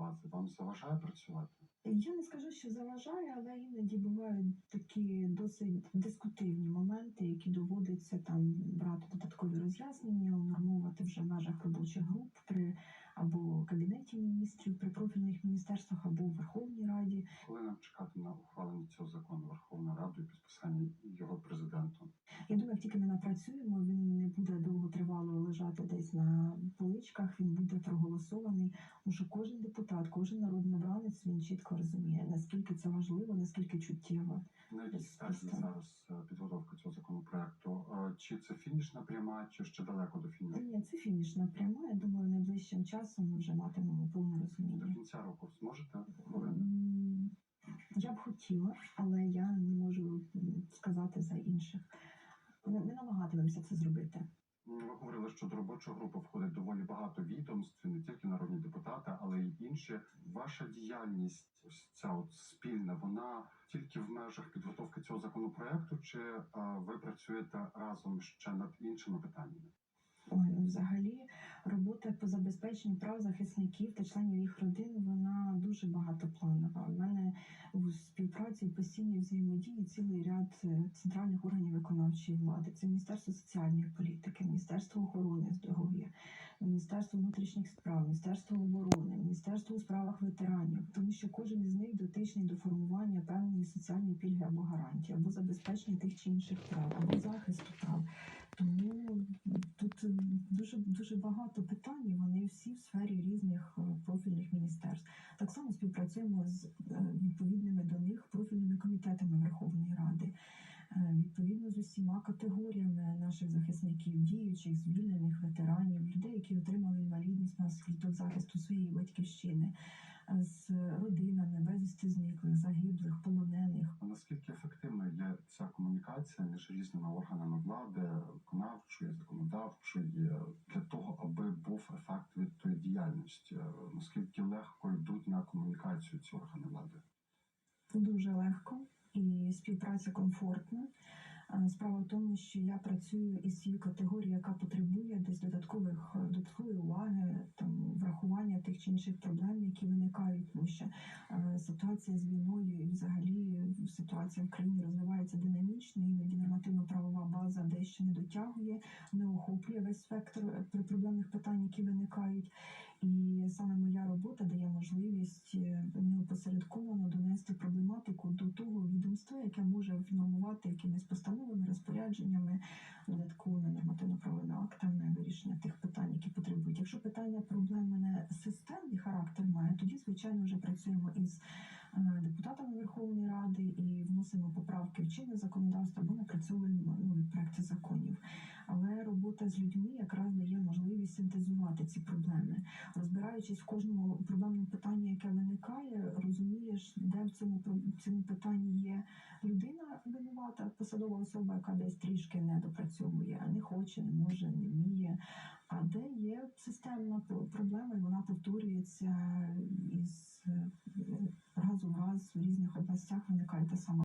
бази вам заважає працювати? Я не скажу, що заважає, але іноді бувають такі досить дискутивні моменти, які доводиться там брати додаткові роз'яснення, унормувати вже в межах робочих груп при або кабінеті міністрів, при профільних міністерствах, або в Верховній Раді. Коли нам чекати на ухвалення цього закону Верховною Радою і підписання його президентом? Я думаю, як тільки ми напрацюємо, він лежати десь на поличках. Він буде проголосований. Тому що кожен депутат, кожен народний обранець він чітко розуміє, наскільки це важливо, наскільки чуттєво. На якій стадії зараз е, підготовка цього законопроекту? Е, Чи це фінішна пряма, чи ще далеко до фінішу? ні, це фінішна пряма. Я думаю, найближчим часом ми вже матимемо повне До розуміння. кінця року зможете Я б хотіла, але я не можу сказати за інших. Ми намагатимемося це зробити. Ви говорили, що до робочої групи входить доволі багато відомств, не тільки народні депутати, але й інші. Ваша діяльність, ось ця от спільна, вона тільки в межах підготовки цього законопроекту, чи ви працюєте разом ще над іншими питаннями? Ну, взагалі, робота по забезпеченню прав захисників та членів їх родин вона дуже багатопланова. У мене у співпраці постійній взаємодії цілий ряд е, центральних органів виконавчої влади. Це Міністерство соціальної політики, Міністерство охорони здоров'я, Міністерство внутрішніх справ, Міністерство оборони, Міністерство у справах ветеранів, тому що кожен із них дотичний до формування певної соціальної пільги або гарантії, або забезпечення тих чи інших прав, або захисту прав. Тому тут е, дуже дуже багато питань, вони всі в сфері різних е, профільних міністерств. Так само співпрацюємо з е, відповідними до них профільними комітетами Верховної Ради. Відповідно з усіма категоріями наших захисників, діючих, звільнених ветеранів, людей, які отримали інвалідність наслідок захисту своєї батьківщини, е, з родинами безвісти зниклих, загиблих, полонених. А Наскільки ефективною є ця комунікація між різними органами влади, виконавчої, законодавчої, для того, аби був ефект від тої діяльності? Наскільки легко йдуть на комунікацію ці органи влади? дуже легко і співпраця комфортна. Справа в тому, що я працюю із цією категорією, яка потребує десь додаткових додаткової уваги, чи інших проблем, які виникають, тому що е, ситуація з війною і взагалі ситуація в країні розвивається динамічно, іноді нормативно-правова база дещо не дотягує, не охоплює весь спектр е, проблемних питань, які виникають. І саме моя робота дає можливість е, неопосередковано донести проблематику до того відомства, яке може внормувати якимись постановами, розпорядженнями, додатковими нормативно-правовими актами вирішення тих питань, які потребують. Якщо питання проблем мене системний характер має, тоді звичайно вже працюємо із е, депутатами Верховної Ради і вносимо поправки в чинне законодавство або напрацьовуємо нові проекти законів. Але робота з людьми якраз дає можливість синтезувати ці проблеми розбираючись в кожному проблемному питанні, яке виникає, розумієш, де в цьому про- цьому питанні є людина винувата, посадова особа, яка десь трішки не допрацьовує, не хоче, не може, не вміє. А де є системна проблема, і вона повторюється із е, разу в раз в різних областях виникає та сама.